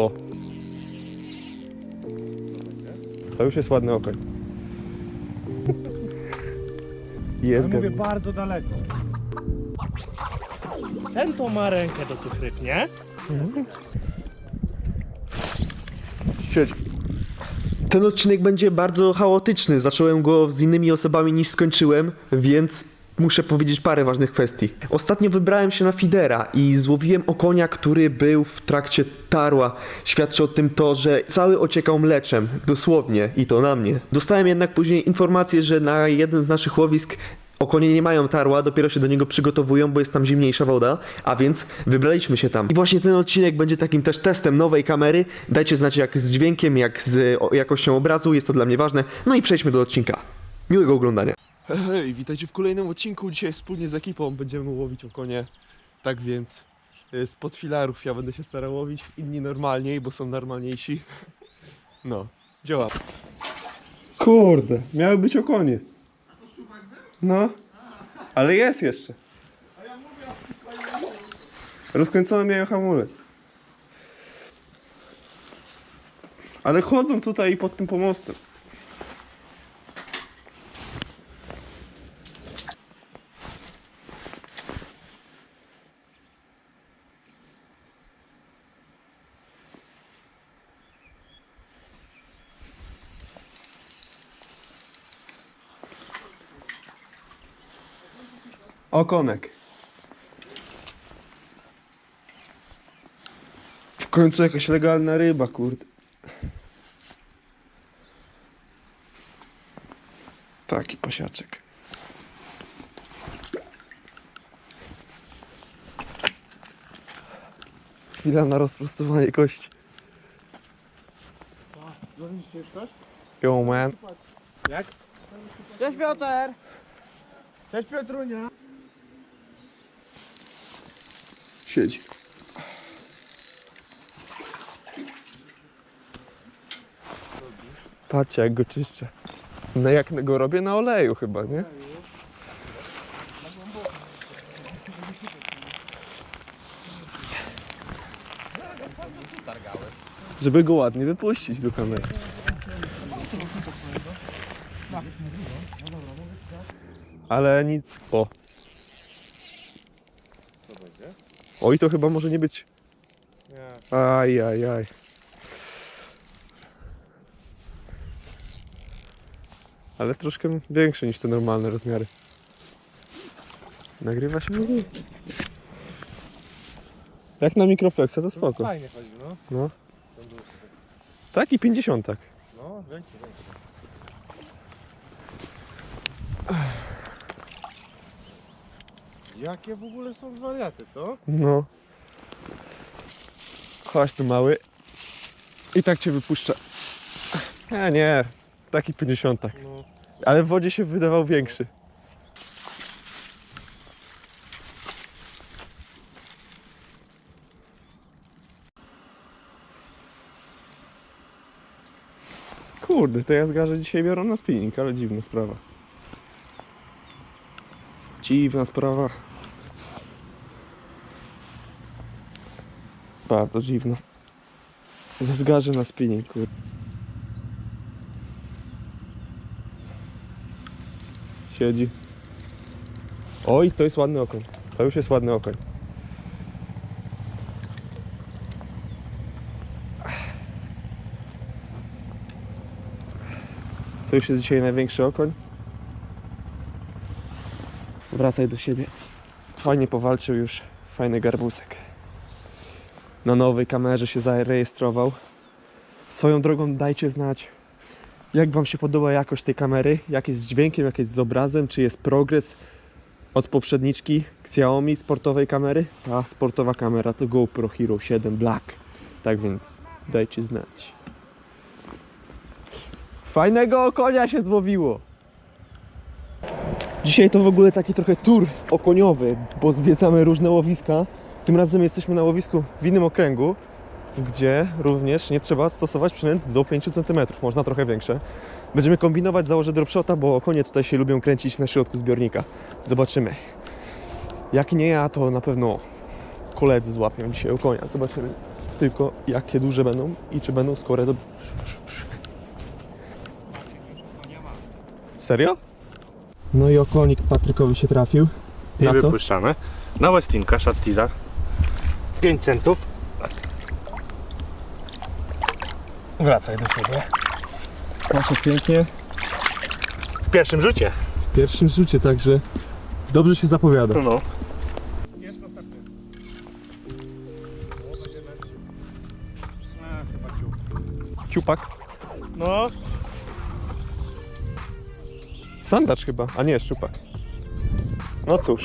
O. To już jest ładny okoń. Jest Ja mówię bardzo daleko. Ten to ma rękę do tych ryb, nie? Siedź. Ten odcinek będzie bardzo chaotyczny. Zacząłem go z innymi osobami niż skończyłem, więc muszę powiedzieć parę ważnych kwestii. Ostatnio wybrałem się na Fidera i złowiłem okonia, który był w trakcie tarła. Świadczy o tym to, że cały ociekał mleczem, dosłownie, i to na mnie. Dostałem jednak później informację, że na jednym z naszych łowisk Okonie nie mają tarła, dopiero się do niego przygotowują, bo jest tam zimniejsza woda, a więc wybraliśmy się tam. I właśnie ten odcinek będzie takim też testem nowej kamery. Dajcie znać jak z dźwiękiem, jak z jakością obrazu, jest to dla mnie ważne. No i przejdźmy do odcinka. Miłego oglądania. Hej, witajcie w kolejnym odcinku. Dzisiaj wspólnie z ekipą będziemy łowić okonie. Tak więc y, spod filarów ja będę się starał łowić, inni normalniej, bo są normalniejsi. No, działa. Kurde, miały być okonie. No, ale jest jeszcze. Rozkręcony miałem hamulec. Ale chodzą tutaj pod tym pomostem. Okonek. W końcu jakaś legalna ryba, kurde. Taki pasiaczek. Chwila na rozprostowanie kości. Yo man. Jak? Cześć Piotr! Cześć Piotrunia! Siedzi. Patrzcie jak go czyszczę. No jak go robię na oleju chyba, nie? Żeby go ładnie wypuścić do kamery. Ale nic... O! Oj, to chyba może nie być... Nie. Aj, aj, aj. Ale troszkę większe niż te normalne rozmiary. Nagrywa się? Jak na mikroflexa to spoko. Fajnie chodzi, no. No. Tak i 50 tak. No, większy, większy. Jakie w ogóle są wariaty, co? No. Chodź tu mały. I tak cię wypuszczę. Nie, nie. Taki 50 tak. No. Ale w wodzie się wydawał większy. Kurde, te jazgarze dzisiaj biorą na spinning, ale dziwna sprawa. Dziwna sprawa. Bardzo dziwna. Jazgarze na spinning. Siedzi. Oj, to jest ładny okoń. To już jest ładny okoń. To już jest dzisiaj największy okoń. Wracaj do siebie. Fajnie powalczył już. Fajny garbusek. Na nowej kamerze się zarejestrował. Swoją drogą dajcie znać, jak Wam się podoba jakość tej kamery? Jak jest z dźwiękiem, jak jest z obrazem? Czy jest progres od poprzedniczki Xiaomi sportowej kamery? Ta sportowa kamera to GoPro Hero 7 Black. Tak więc dajcie znać. Fajnego konia się złowiło! Dzisiaj to w ogóle taki trochę tour okoniowy, bo zwiedzamy różne łowiska. Tym razem jesteśmy na łowisku w innym okręgu, gdzie również nie trzeba stosować przynęt do 5 cm, można trochę większe. Będziemy kombinować, założę dropshota, bo konie tutaj się lubią kręcić na środku zbiornika. Zobaczymy. Jak nie ja, to na pewno koledzy złapią dzisiaj konia. Zobaczymy. tylko jakie duże będą i czy będą skore do... Serio? No i okonik Patrykowi się trafił. I Na co? wypuszczamy. Na Westinka, Shattiza. 5 centów. Wracaj do siebie. Proszę pięknie. W pierwszym rzucie. W pierwszym rzucie, także dobrze się zapowiada. No. Ciupak. No. Sandacz chyba, a nie, szczupak. No cóż,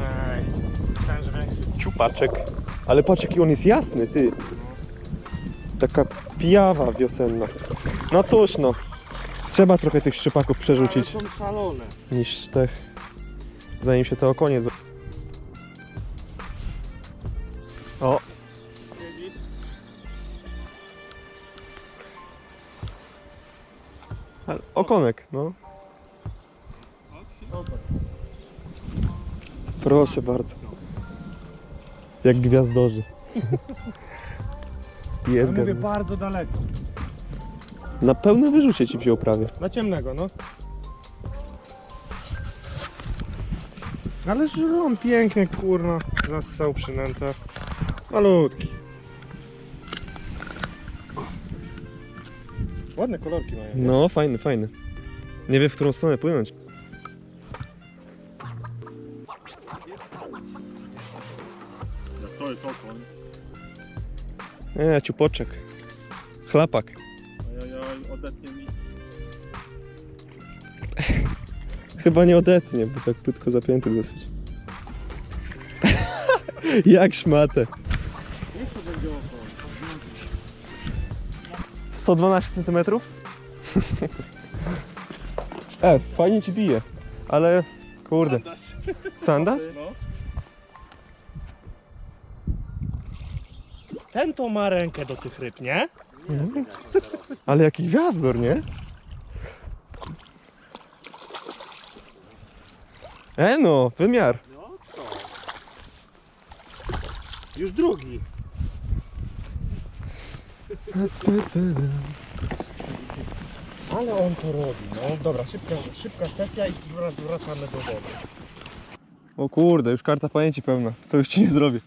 Ej. Ciupaczek. Ale patrz jaki on jest jasny, ty. Taka pijawa wiosenna. No cóż no. Trzeba trochę tych szczupaków przerzucić. Ale są szalone. niż tych, zanim się to okonie zł... O! Ale okonek, no. Proszę bardzo. Jak gwiazdorzy. Jest Ja mówię gwiazd. bardzo daleko. Na pełne wyrzucie ci wziął prawie. Na ciemnego, no. Ale żron pięknie, kurno. Zassał przynęta. Malutki. Ładne kolorki mają. nie? No, fajny, fajny. Nie wie w którą stronę płynąć. To jest okoń. Nie, ciupoczek. Chlapak. Ojojoj, odetnie mi. Chyba nie odetnie, bo tak płytko zapięty dosyć. Jak szmatę. Niech to będzie okoń. 112 cm? e, fajnie ci bije. Ale, kurde. Sandacz? No. Ten to ma rękę do tych ryb, nie? Ale jaki gwiazdor, nie? E no, wymiar. Już drugi. Ale on to robi, no. Dobra, szybka, szybka sesja i wrac- wracamy do wody. O kurde, już karta pamięci pełna. To już ci nie zrobię.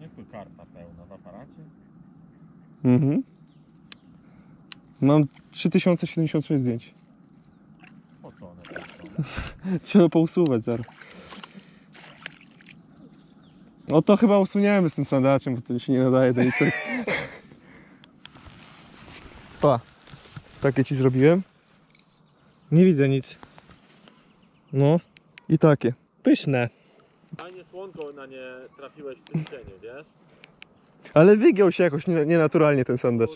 Jak to karta pełna w aparacie? Mhm. Mam 3076 zdjęć. Po co one tak są? Trzeba pousuwać zaraz. No to chyba usuniemy z tym sandaczem, bo to się nie nadaje do niczego. Pa. Takie ci zrobiłem. Nie widzę nic. No. I takie. Pyszne. Fajnie słonko na nie trafiłeś w tym cieniu, wiesz? Ale wygiął się jakoś nie- nienaturalnie ten sandacz.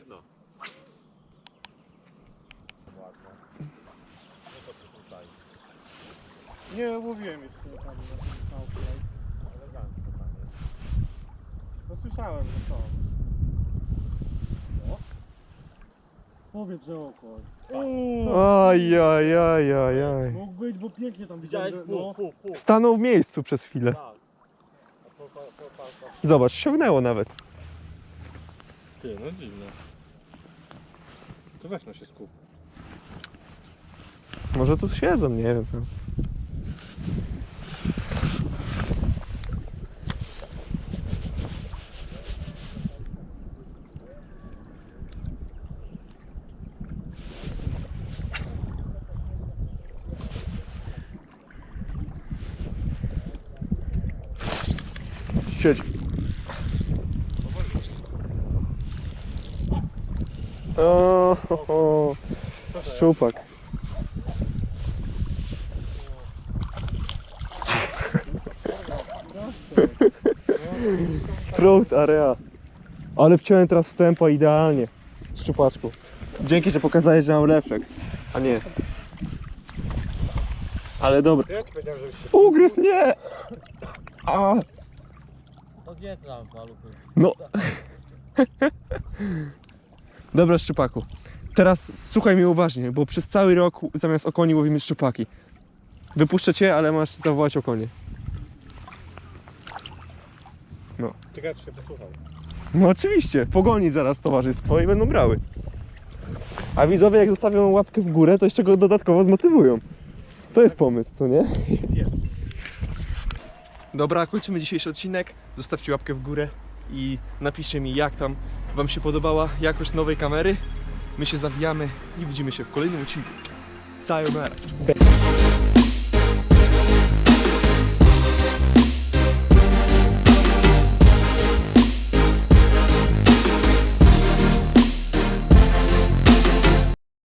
Nie łowiłem jeszcze na tym całkiem. Elegancko tam jest. No słyszałem, że są. O. Powiedz, że okoń. Oj, oj, oj, oj, oj. Mógł być, bo pięknie tam Widziałeś? widziałem, że... No. Stanął w miejscu przez chwilę. Tak. Zobacz, ściągnęło nawet. Ty, no dziwne. To weź no się skup. Może tu siedzą, nie wiem co. Siedź. O, ho, ho. Szczupak. Throat area. Ale wciąłem teraz w tempo idealnie. Szczupaczku. Dzięki, że pokazałeś, że mam refleks. A nie. Ale dobra. Ja ci powiedziałem, żebyś się... Ugryz, nie! A, To tam paluchy? no. Dobra, szczupaku. Teraz słuchaj mnie uważnie, bo przez cały rok zamiast okoni łowimy szczupaki. Wypuszczę cię, ale masz zawołać okonie. Czekaj, czy się posłuchał. No oczywiście, pogoni zaraz towarzystwo i będą brały. A widzowie jak zostawią łapkę w górę, to jeszcze go dodatkowo zmotywują. To jest pomysł, co nie? Dobra, kończymy dzisiejszy odcinek. Zostawcie łapkę w górę i napiszcie mi jak tam Wam się podobała jakość nowej kamery. My się zawijamy i widzimy się w kolejnym odcinku. Sayonara.